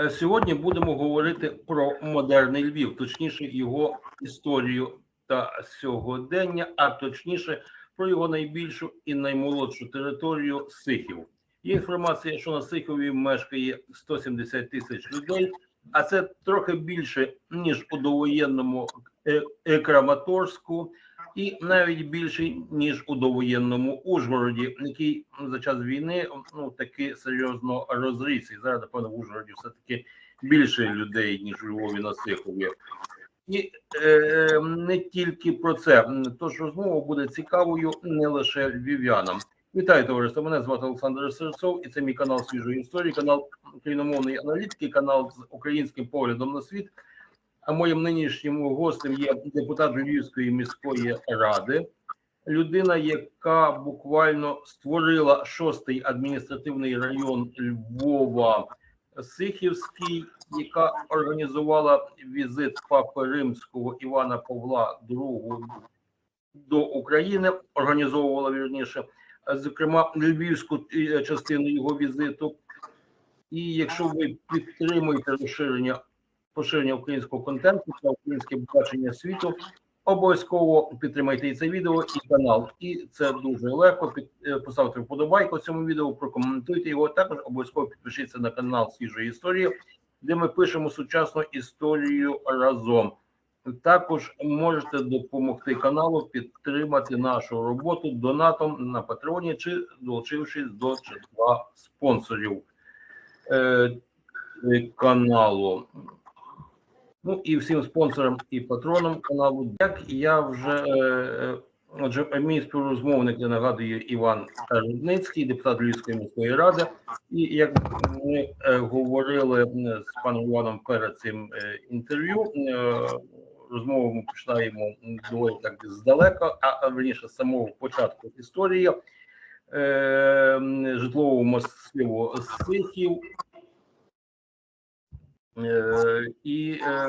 Е, Сьогодні будемо говорити про модерний Львів, точніше його історію та сьогодення, а точніше про його найбільшу і наймолодшу територію Сихів. Є інформація, що на Сихові мешкає 170 тисяч людей, а це трохи більше ніж у довоєнному е, е, Краматорську, і навіть більше ніж у довоєнному Ужгороді, який за час війни ну таки серйозно розрісся. І зараз напевно в Ужгороді все таки більше людей ніж у Львові на Сихові. І е, не тільки про це. Тож розмова буде цікавою не лише львів'янам. Вітаю, товариство. Мене звати Олександр Серцов, і це мій канал свіжої історії, канал україномовної аналітики, канал з українським поглядом на світ. А моїм нинішнім гостем є депутат Львівської міської ради, людина, яка буквально створила шостий адміністративний район Львова Сихівський, яка організувала візит папи римського Івана Павла II до України, організовувала вірніше, зокрема львівську е, частину його візиту. І якщо ви підтримуєте розширення поширення українського контенту та українське бачення світу, обов'язково підтримайте і це відео, і канал. І це дуже легко. Е, поставте вподобайку цьому відео, прокоментуйте його. Також обов'язково підпишіться на канал свіжої історії, де ми пишемо сучасну історію разом. Також можете допомогти каналу підтримати нашу роботу донатом на Патреоні чи долучившись до числа спонсорів е, каналу. Ну і всім спонсорам і патронам каналу. Як я вже е, отже, мій співрозмовник я нагадую Іван Рудницький, депутат Львівської міської ради. І як ми е, говорили з паном Іваном перед цим е, інтерв'ю, е, розмову ми починаємо доволі так здалека, а, верніше з самого початку історії е, житлового масиву Сихів. Е, І, е,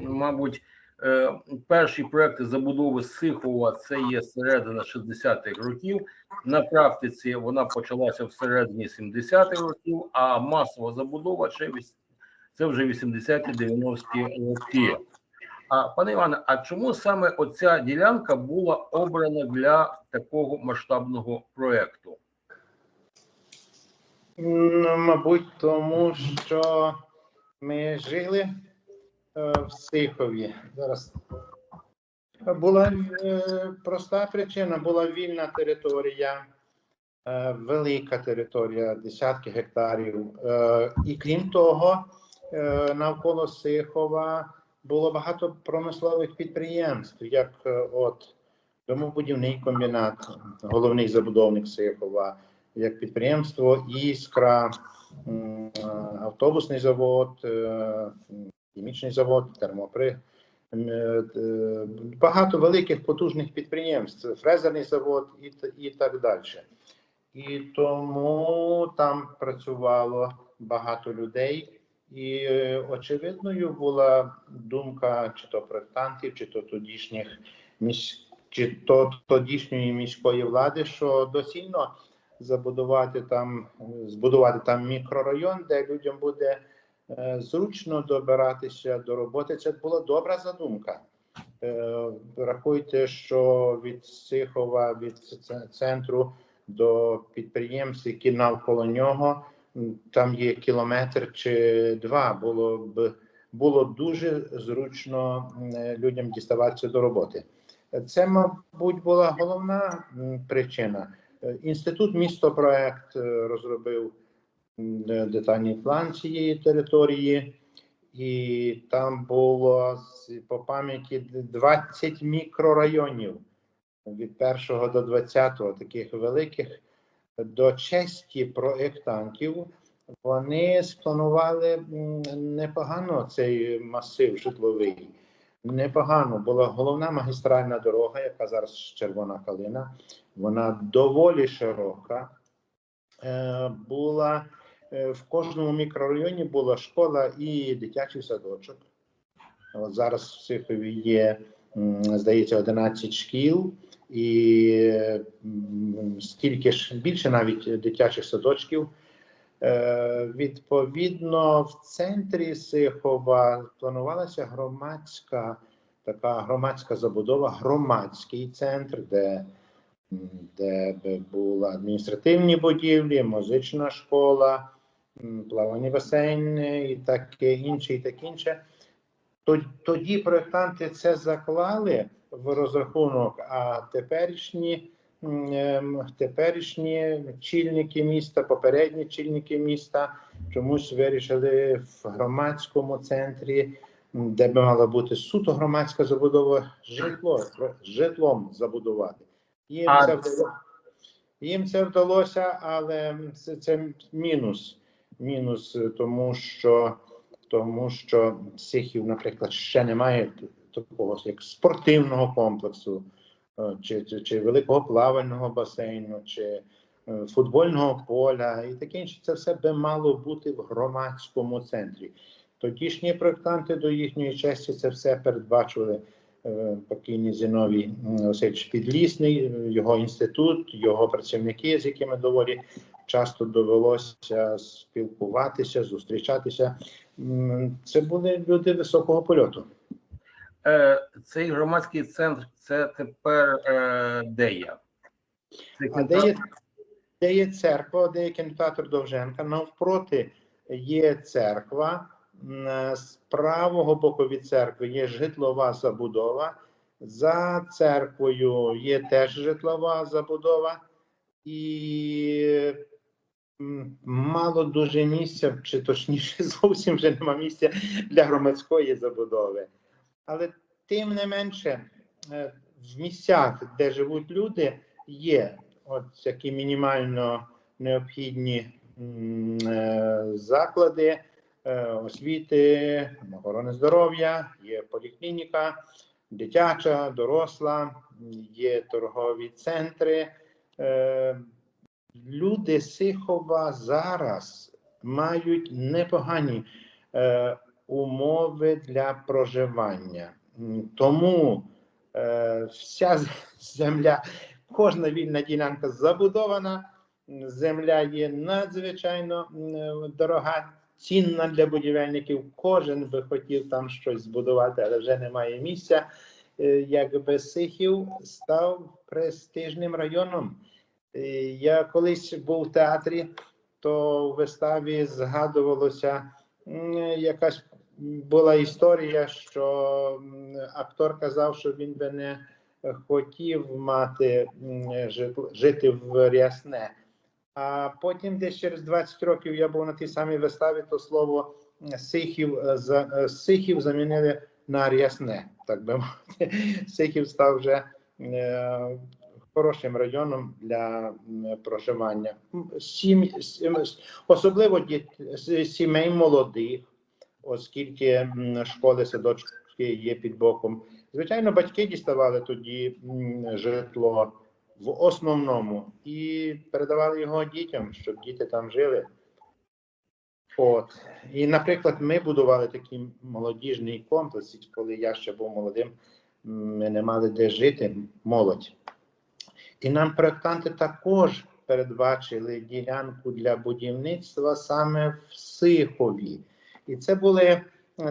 мабуть, е, перші проекти забудови Сихова це є середина 60-х років. На практиці вона почалася в середині 70-х років, а масова забудова ще це вже 80-90-ті роки. А пане Іване, а чому саме оця ділянка була обрана для такого масштабного проекту? Мабуть, тому що ми жили е, в Сихові. Зараз була е, проста причина, була вільна територія, е, велика територія, десятки гектарів. І крім того, навколо Сихова було багато промислових підприємств, як от домобудівний комбінат, головний забудовник Сихова, як підприємство Іскра, автобусний завод, е, хімічний завод, термопри. е, Багато великих потужних підприємств, фрезерний завод і, і так далі. І тому там працювало багато людей, і е, очевидною була думка чи то проєктантів, чи то тодішніх місь... чи то тодішньої міської влади, що доцільно забудувати там, збудувати там мікрорайон, де людям буде е, зручно добиратися до роботи. Це була добра задумка. Е, Рахуйте, що від Сихова, від центру до підприємств, які навколо нього, там є кілометр чи два. Було б було дуже зручно людям діставатися до роботи. Це, мабуть, була головна причина. Інститут містопроект е, розробив детальний план цієї території, і там було по пам'яті 20 мікрорайонів від 1 до 20, таких великих. До честі проєктантів вони спланували непогано цей масив житловий. Непогано була головна магістральна дорога, яка зараз червона калина. Вона доволі широка. Е, Була е, в кожному мікрорайоні була школа і дитячий садочок. От зараз в Сихові є, здається, 11 шкіл, і стільки ж більше навіть дитячих садочків. Е, Відповідно, в центрі Сихова планувалася громадська така громадська забудова, громадський центр, де, де би були адміністративні будівлі, музична школа, м, плавальні басейни і таке інше, і таке інше. Тоді проєктанти це заклали в розрахунок, а теперішні, ем, теперішні чільники міста, попередні чільники міста чомусь вирішили в громадському центрі, де би мала бути суто громадська забудова, житло, житлом забудувати. Їм А- це вдалося. Їм це вдалося, але це, це мінус. Мінус, е, тому що, тому що Сихів, наприклад, ще немає такого як спортивного комплексу, е, чи, чи, чи великого плавального басейну, чи е, футбольного поля і таке інше. Це все би мало бути в громадському центрі. Тодішні проєктанти до їхньої честі це все передбачили е, покійний Зіновій Васильович Підлісний, е, його інститут, його працівники, з якими доволі часто довелося спілкуватися, зустрічатися. Це були люди високого польоту. Е, цей громадський центр це тепер е, де я? А де є, де є церква, де є кінотеатр Довженка, навпроти є церква. З правого боку від церкви є житлова забудова. За церквою є теж житлова забудова, і мало дуже місця, чи точніше, зовсім вже нема місця для громадської забудови. Але тим не менше, е, в місцях, де живуть люди, є от такі мінімально необхідні е, заклади освіти, охорони здоров'я, є поліклініка, дитяча, доросла, є торгові центри. Е, Люди Сихова зараз мають непогані е, умови для проживання. Тому е, вся земля, кожна вільна ділянка забудована. Земля є надзвичайно е, дорога, цінна для будівельників. Кожен би хотів там щось збудувати, але вже немає місця. Е, Якби Сихів став престижним районом. Е, Я колись був в театрі, то в виставі згадувалося якась була історія, що актор казав, що він би не хотів мати жити в Рясне. А потім, десь через 20 років, я був на тій самій виставі, то слово Сихів, е, за- е, Сихів замінили на Рясне, так би мовити. Сихів став вже е, хорошим районом для проживання. Сім, сім- особливо діт- сімей молодих, оскільки школи, садочки є під боком. Звичайно, батьки діставали тоді житло в основному і передавали його дітям, щоб діти там жили. От. І, наприклад, ми будували такий молодіжний комплекс, коли я ще був молодим, ми не мали де жити, молодь. І нам проєктанти також передбачили ділянку для будівництва саме в Сихові. І це були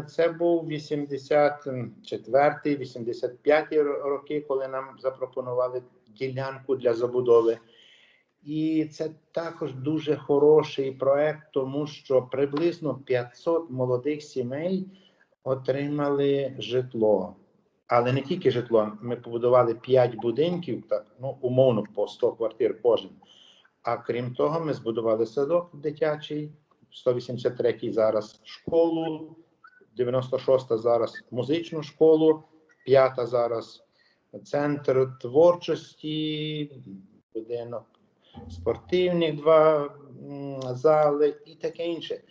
це був 84 85 роки, коли нам запропонували ділянку для забудови. І це також дуже хороший проект, тому що приблизно 500 молодих сімей отримали житло. Але не тільки житло. Ми побудували 5 будинків, так ну умовно по 100 квартир кожен. А крім того, ми збудували садок дитячий, 183-й зараз школу, 96-та зараз музичну школу, 5-та зараз центр творчості, будинок спортивних два зали і таке інше.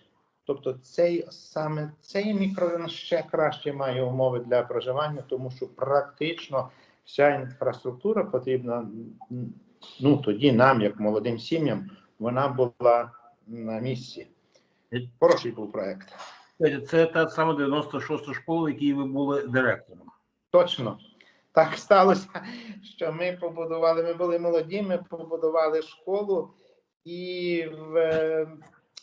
Тобто цей саме цей мікрорайон ще краще має умови для проживання, тому що практично вся інфраструктура потрібна ну тоді нам, як молодим сім'ям, вона була на місці. Хороший був проект. Це та саме 96 школа, в якій ви були директором. Точно. Так сталося, що ми побудували, ми були молоді, ми побудували школу, і в,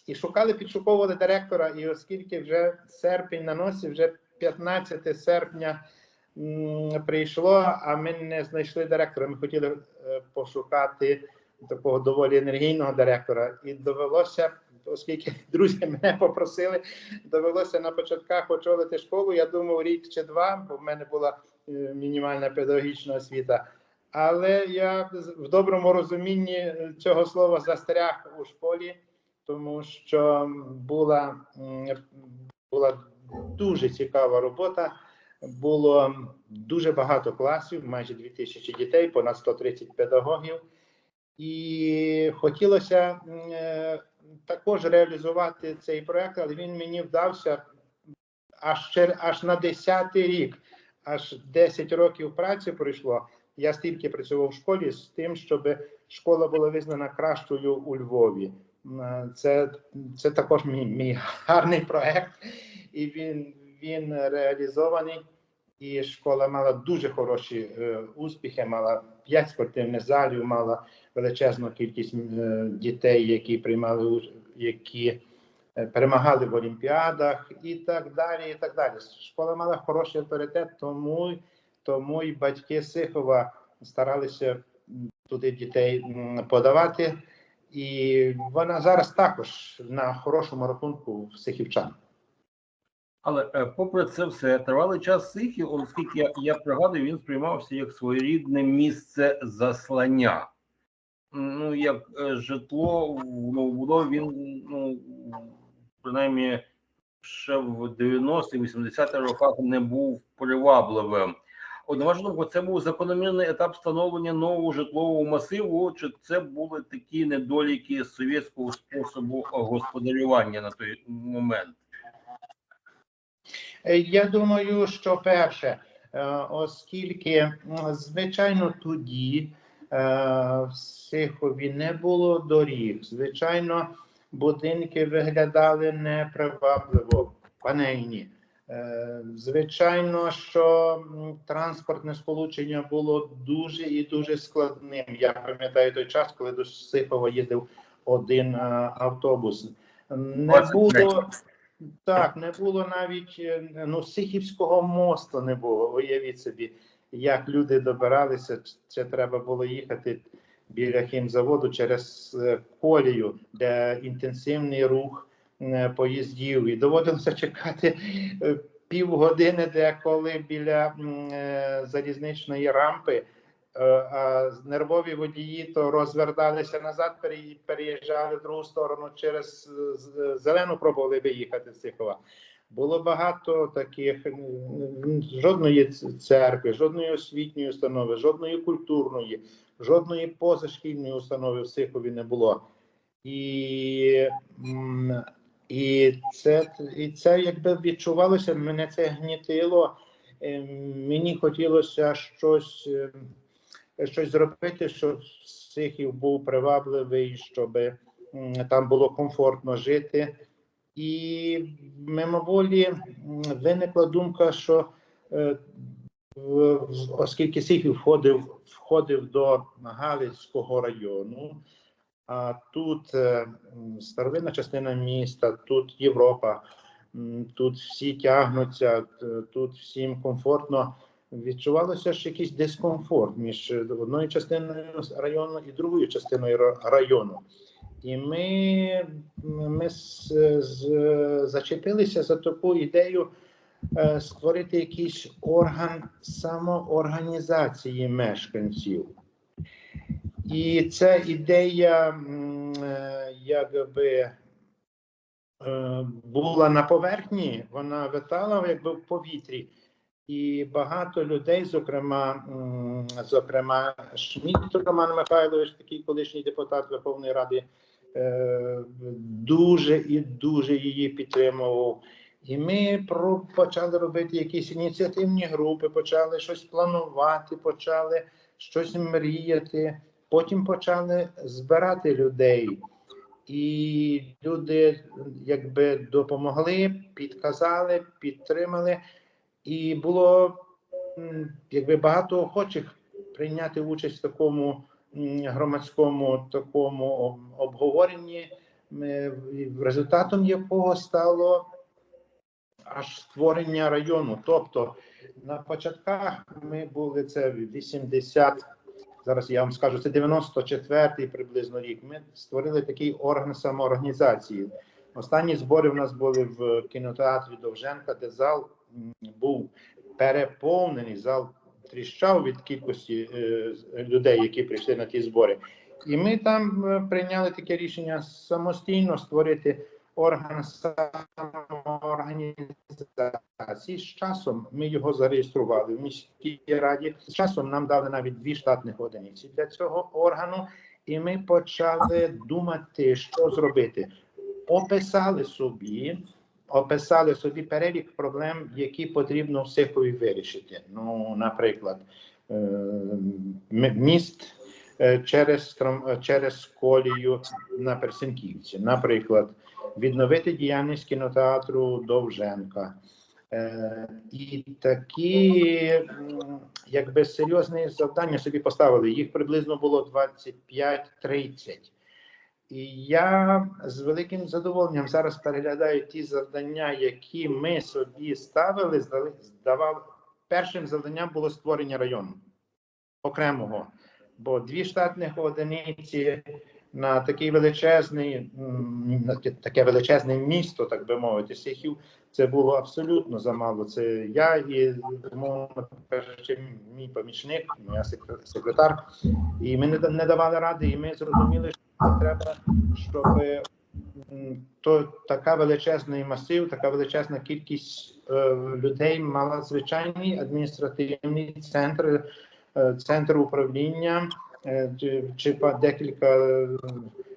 і шукали, підшуковували директора. І оскільки вже серпень на носі, вже 15 серпня прийшло, а ми не знайшли директора. Ми хотіли е, пошукати такого доволі енергійного директора, і довелося, оскільки друзі мене попросили, довелося на початках очолити школу. Я думав, рік чи два, бо в мене була мінімальна педагогічна освіта. Але я в доброму розумінні е, цього слова застряг у школі, тому що була, була дуже цікава робота. Було дуже багато класів, майже 2000 дітей, понад 130 педагогів. І хотілося е, також реалізувати цей проект, але він мені вдався аж, аж на 10-й рік, аж 10 років праці пройшло. Я стільки працював в школі з тим, щоб школа була визнана кращою у Львові. Це, це також мій, мій гарний проект, і він, він реалізований. І школа мала дуже хороші е, успіхи, мала 5 спортивних залів, мала величезну кількість е, дітей, які приймали які перемагали в олімпіадах, і так далі. І так далі. Школа мала хороший авторитет, тому, тому і батьки Сихова старалися туди дітей подавати. І вона зараз також на хорошому рахунку в сихівчан. Але е, попри це все, тривалий час Сихів, оскільки я, я пригадую, він сприймався як своєрідне місце заслання. Ну, як е, житло в новобудові він, ну, принаймні, ще в 90-80-х роках не був привабливим. От, на вашу думку, це був закономірний етап встановлення нового житлового масиву, чи це були такі недоліки совєтського способу господарювання на той момент? Е, Я думаю, що перше, е, оскільки звичайно тоді е, в Сихові не було доріг, звичайно, будинки виглядали непривабливо панельні. Е, Звичайно, що транспортне сполучення було дуже і дуже складним. Я пам'ятаю той час, коли до Сихова їздив один е, автобус. Не було так, не було навіть е, ну, Сихівського мосту не було. Уявіть собі, як люди добиралися. Це треба було їхати біля хімзаводу через е, колію, де інтенсивний рух е, поїздів. І доводилося чекати е, півгодини деколи біля залізничної рампи. А нервові водії то розверталися назад, переїжджали в другу сторону через зелену пробували виїхати з Сихова. Було багато таких жодної церкви, жодної освітньої установи, жодної культурної, жодної позашкільної установи в Сихові не було. І, і, це, і це якби відчувалося, мене це гнітило. Е, Мені хотілося щось, е, щось зробити, щоб Сихів був привабливий, щоб там було комфортно жити. І мимоволі виникла думка, що е, оскільки Сихів входив, входив до Галицького району, а тут е, старовинна частина міста, тут Європа, тут всі тягнуться, тут всім комфортно. Відчувалося ж якийсь дискомфорт між е, одною частиною району і другою частиною району. І ми, ми з, з, зачепилися за таку ідею е, створити якийсь орган самоорганізації мешканців. І ця ідея е, якби е, була на поверхні, вона витала якби в повітрі. І багато людей, зокрема, зокрема, Шмідт Роман Михайлович, такий колишній депутат Верховної Ради, е, дуже і дуже її підтримував. І ми почали робити якісь ініціативні групи, почали щось планувати, почали щось мріяти. Потім почали збирати людей. І люди якби допомогли, підказали, підтримали. І було якби багато охочих прийняти участь в такому громадському такому обговоренні результатом якого стало аж створення району. Тобто на початках ми були це 80, зараз я вам скажу, це 94-й приблизно рік. Ми створили такий орган самоорганізації. Останні збори в нас були в кінотеатрі Довженка, де зал був переповнений, зал тріщав від кількості е, людей, які прийшли на ті збори. І ми там е, прийняли таке рішення самостійно створити орган. З часом ми його зареєстрували в міській раді. З часом нам дали навіть дві штатних одиниці для цього органу, і ми почали думати, що зробити. Описали собі, описали собі перелік проблем, які потрібно в Сихові вирішити. Ну, наприклад, е, міст е, через, е, через колію на Персенківці, наприклад, відновити діяльність кінотеатру Довженка. Е, І такі якби серйозні завдання собі поставили. Їх приблизно було 25-30. І я з великим задоволенням зараз переглядаю ті завдання, які ми собі ставили. Здавав першим завданням було створення району окремого. Бо дві штатних одиниці на такий величезний, на таке- величезне місто, так би мовити, Сихів, це було абсолютно замало. Це я і умовно кажучи, мій помічник, моя секретар. І ми не, давали ради, і ми зрозуміли, що треба, щоб то така величезний масив, така величезна кількість е, людей мала звичайний адміністративний центр, е, центр управління чи, чи декілька е,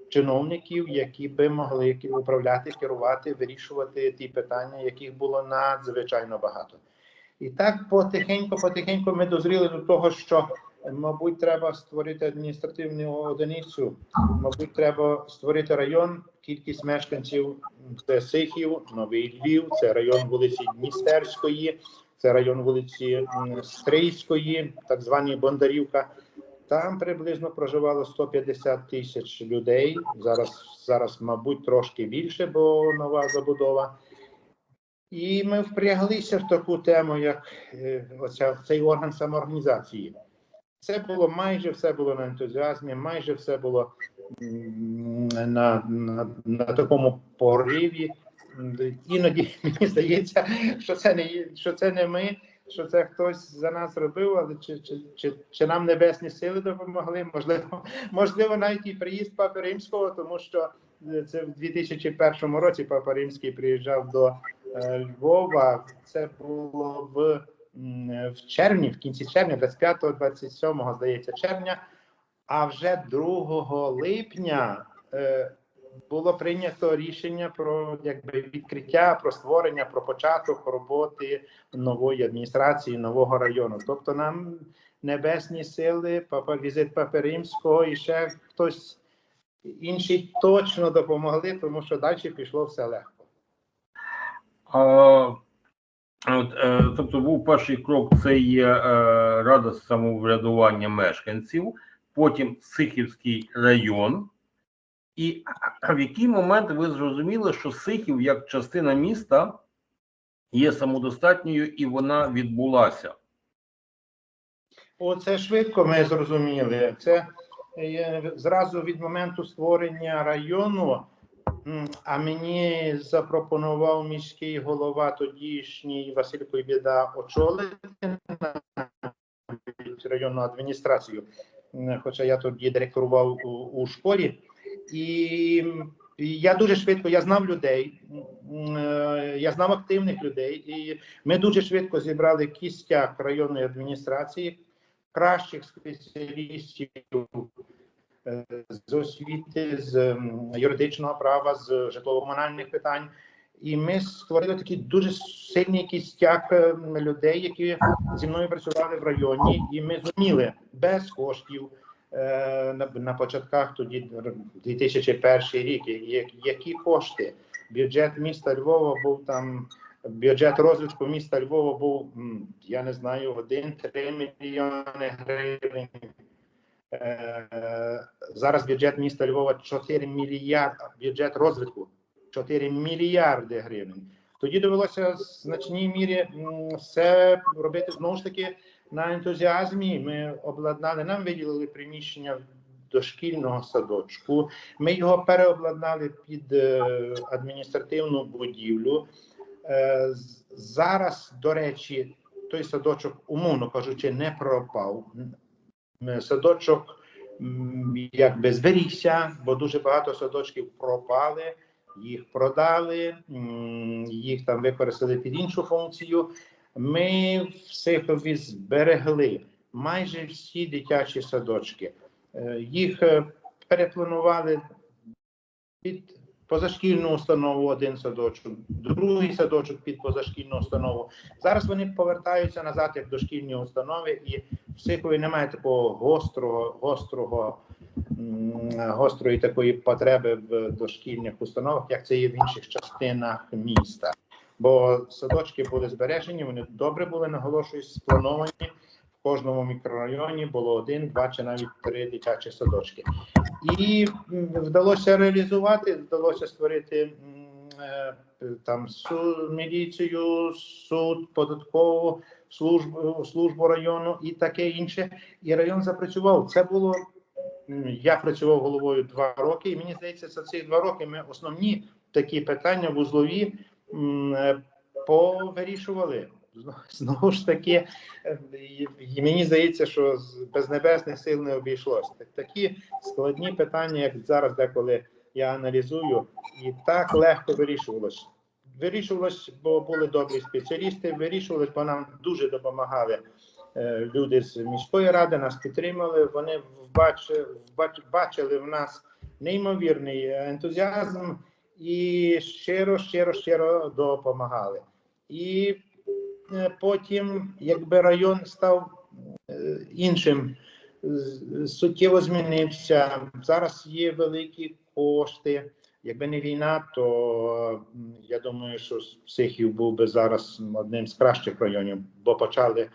чиновників, які би могли управляти, керувати, вирішувати ті питання, яких було надзвичайно багато. І так потихеньку, потихеньку ми дозріли до того, що мабуть треба створити адміністративну одиницю, мабуть, треба створити район, кількість мешканців це Сихів, Новий Львів, це район вулиці Дністерської, це район вулиці Стрийської, так звані Бондарівка. Там приблизно проживало 150 тисяч людей. Зараз, зараз, мабуть, трошки більше, бо нова забудова. І ми впряглися в таку тему, як е, оця, цей орган самоорганізації. Це було майже все було на ентузіазмі, майже все було на, на, на такому пориві. Іноді мені здається, що це не що це не ми, що це хтось за нас робив, але чи, чи, чи, чи нам небесні сили допомогли? Можливо, можливо, навіть і приїзд Папи Римського, тому що е, це в 2001 році Папа Римський приїжджав до е, Львова. Це було в, в червні, в кінці червня, 25-27, здається, червня. А вже 2 липня е, було прийнято рішення про якби відкриття, про створення, про початок роботи нової адміністрації, нового району. Тобто нам небесні сили, папа візит Папи Римського і ще хтось інший точно допомогли, тому що далі пішло все легко. А, от, е, тобто був перший крок це є е, рада самоврядування мешканців, потім Сихівський район. І в який момент ви зрозуміли, що Сихів як частина міста є самодостатньою і вона відбулася? Оце швидко ми зрозуміли. Це е, зразу від моменту створення району. А мені запропонував міський голова тодішній Василь Койбіда очолити районну адміністрацію. Хоча я тоді директорував у, у школі, і я дуже швидко я знав людей, е, я знав активних людей, і ми дуже швидко зібрали кістяк районної адміністрації, кращих спеціалістів е, з освіти, з юридичного права, з житлово-комунальних питань. І ми створили такий дуже сильний кістяк е, людей, які зі мною працювали в районі, і ми зуміли без коштів на, на початках тоді 2001 рік. Які кошти? Бюджет міста Львова був там. Бюджет розвитку міста Львова був, я не знаю, 1-3 мільйони гривень. Е, Зараз бюджет міста Львова 4 мільярди, бюджет розвитку 4 мільярди гривень. Тоді довелося в значній мірі все робити знову ж таки на ентузіазмі. Ми обладнали, нам виділили приміщення дошкільного садочку. Ми його переобладнали під е, адміністративну будівлю. Е, Зараз, до речі, той садочок, умовно кажучи, не пропав. Садочок якби зберігся, бо дуже багато садочків пропали, їх продали, їх там використали під іншу функцію. Ми в Сихові зберегли майже всі дитячі садочки. Е, Їх е, перепланували під позашкільну установу один садочок, другий садочок під позашкільну установу. Зараз вони повертаються назад як дошкільні установи, і в Сихові немає такого гострого, гострого, гострої такої потреби в дошкільних установах, як це є в інших частинах міста. Бо садочки були збережені, вони добре були, наголошую, сплановані. В кожному мікрорайоні було один, два чи навіть три дитячі садочки. І вдалося реалізувати, вдалося створити е, там су, міліцію, суд, податкову службу, службу району і таке інше. І район запрацював. Це було я працював головою два роки, і мені здається, за ці два роки ми основні такі питання вузлові е, повирішували. Зно- Знову ж таки, е, і- мені здається, що без небесних сил не обійшлося. Так- Такі складні питання, як зараз деколи я аналізую, і так легко вирішувалось. Вирішувалось, бо були добрі спеціалісти, вирішувалось, бо нам дуже допомагали е, люди з міської ради, нас підтримали. Вони бачили в нас неймовірний ентузіазм і щиро, щиро, щиро допомагали. І е, потім, якби район став е, іншим, суттєво змінився. Зараз є великі кошти. Якби не війна, то я думаю, що Сихів був би зараз одним з кращих районів, бо почали.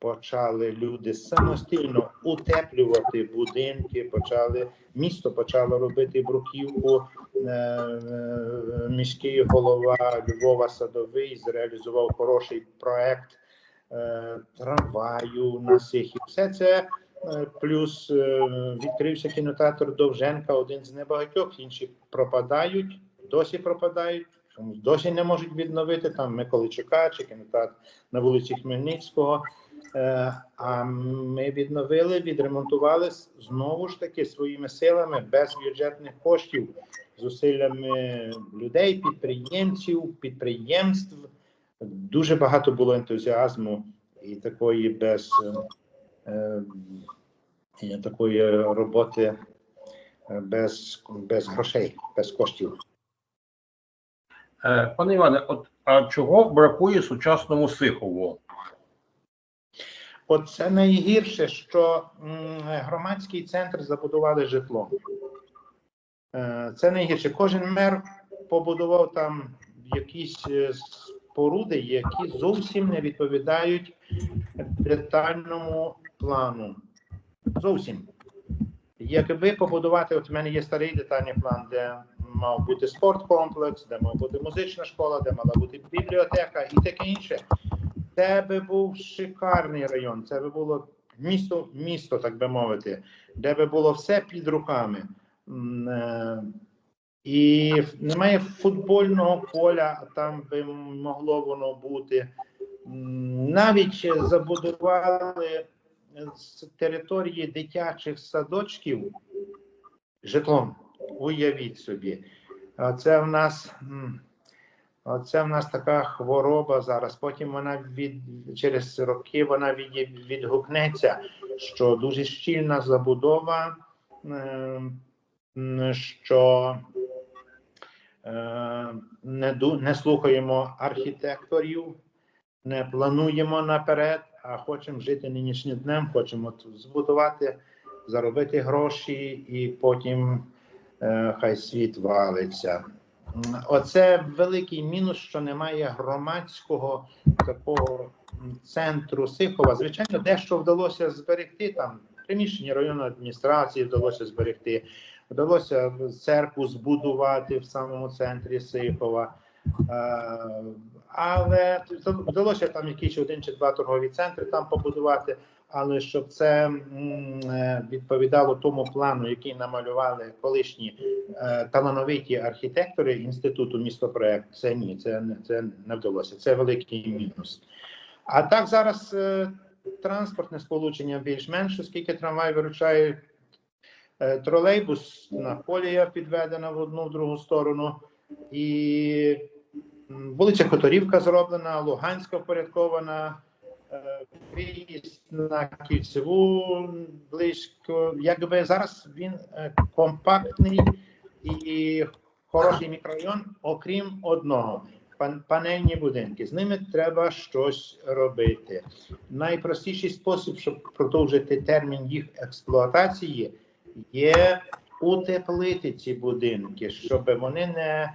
Почали люди самостійно утеплювати будинки, почали місто почало робити бруківку. Е, е, Міський голова Львова Садовий зреалізував хороший проект е, трамваю на Сихів. Все це плюс відкрився кінотеатр Довженка, один з небагатьох, інші пропадають, досі пропадають. Досі не можуть відновити там Миколичука чи кінотеатр на вулиці Хмельницького. Е, А ми відновили, відремонтували знову ж таки своїми силами без бюджетних коштів, зусиллями людей, підприємців, підприємств. Дуже багато було ентузіазму і такої без е, такої роботи е, без, без грошей, без коштів. Е, Пане Іване, от а чого бракує сучасному Сихову? Оце найгірше, що громадський центр забудували житлом. Е, Це найгірше. Кожен мер побудував там якісь е, споруди, які зовсім не відповідають детальному плану. Зовсім. Якби побудувати, от в мене є старий детальний план, де мав бути спорткомплекс, де мав бути музична школа, де мала бути бібліотека і таке інше. Це би був шикарний район. Це би було місто, місто, так би мовити, де би було все під руками. Е, І немає футбольного поля, там би могло воно бути. Навіть забудували з території дитячих садочків житлом. Уявіть собі. Це в нас. Оце в нас така хвороба зараз. Потім вона від через роки вона від, відгукнеться, що дуже щільна забудова, е, що е, не, не слухаємо архітекторів, не плануємо наперед, а хочемо жити нинішнім днем, хочемо збудувати, заробити гроші і потім е, хай світ валиться. Оце великий мінус, що немає громадського такого центру Сихова. Звичайно, дещо вдалося зберегти там приміщення районної адміністрації вдалося зберегти. Вдалося церкву збудувати в самому центрі Сихова. Е, Але вдалося там якісь один чи два торгові центри там побудувати. Але щоб це е, відповідало тому плану, який намалювали колишні е, талановиті архітектори інституту містопроект, це ні, це це не вдалося. Це великий мінус. А так зараз е, транспортне сполучення більш-менш, оскільки трамвай виручає тролейбус на колія підведена в одну в другу сторону, і вулиця Хуторівка зроблена, Луганська впорядкована. На кільцеву близько. Якби зараз він е, компактний і хороший мікрорайон, окрім одного панельні будинки. З ними треба щось робити. Найпростіший спосіб, щоб продовжити термін їх експлуатації, є утеплити ці будинки, щоб вони не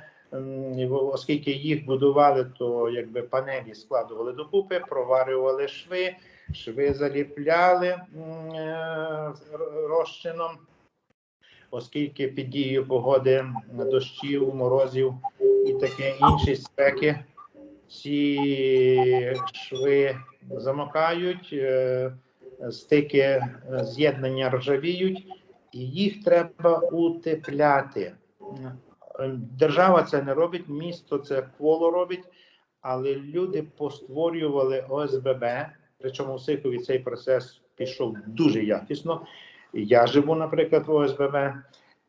оскільки їх будували, то якби панелі складували докупи, проварювали шви, шви заліпляли е, розчином. Оскільки під дією погоди дощів, морозів і таке інші спеки, ці шви замокають, е, стики е, з'єднання ржавіють, і їх треба утепляти. Е, Держава це не робить, місто це кволо робить, але люди постворювали ОСББ, причому в Сихові цей процес пішов дуже якісно. Я живу, наприклад, в ОСББ.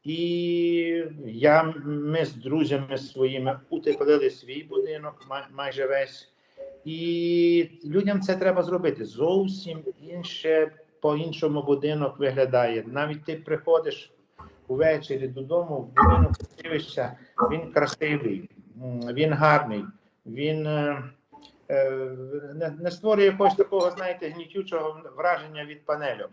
І я, ми з друзями своїми утеплили свій будинок май- майже весь. І людям це треба зробити. Зовсім інше, по-іншому будинок виглядає. Навіть ти приходиш увечері додому, в будинок дивишся, він красивий, він гарний, він е, е, не, не створює якогось такого, знаєте, гнітючого враження від панельок.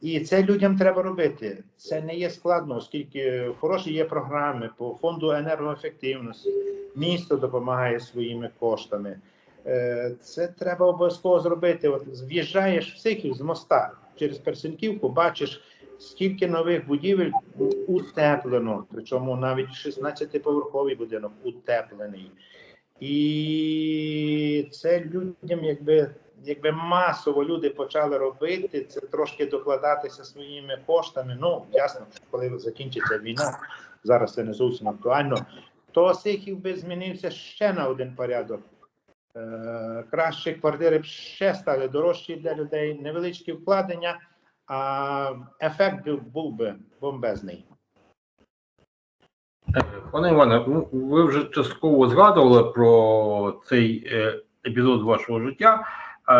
І це людям треба робити. Це не є складно, оскільки хороші є програми по фонду енергоефективності. Місто допомагає своїми коштами. Е, Це треба обов'язково зробити. От в'їжджаєш в Сихів з моста через Персенківку, бачиш, скільки нових будівель утеплено. Причому навіть 16-поверховий будинок утеплений. І це людям, якби якби масово люди почали робити, це трошки докладатися своїми коштами. Ну, ясно, коли закінчиться війна, зараз це не зовсім актуально, то Сихів би змінився ще на один порядок. Е, кращі квартири б ще стали дорожчі для людей, невеличкі вкладення, а ефект був, би бомбезний. Е, Пане Іване, ну, ви вже частково згадували про цей е, епізод вашого життя. Е,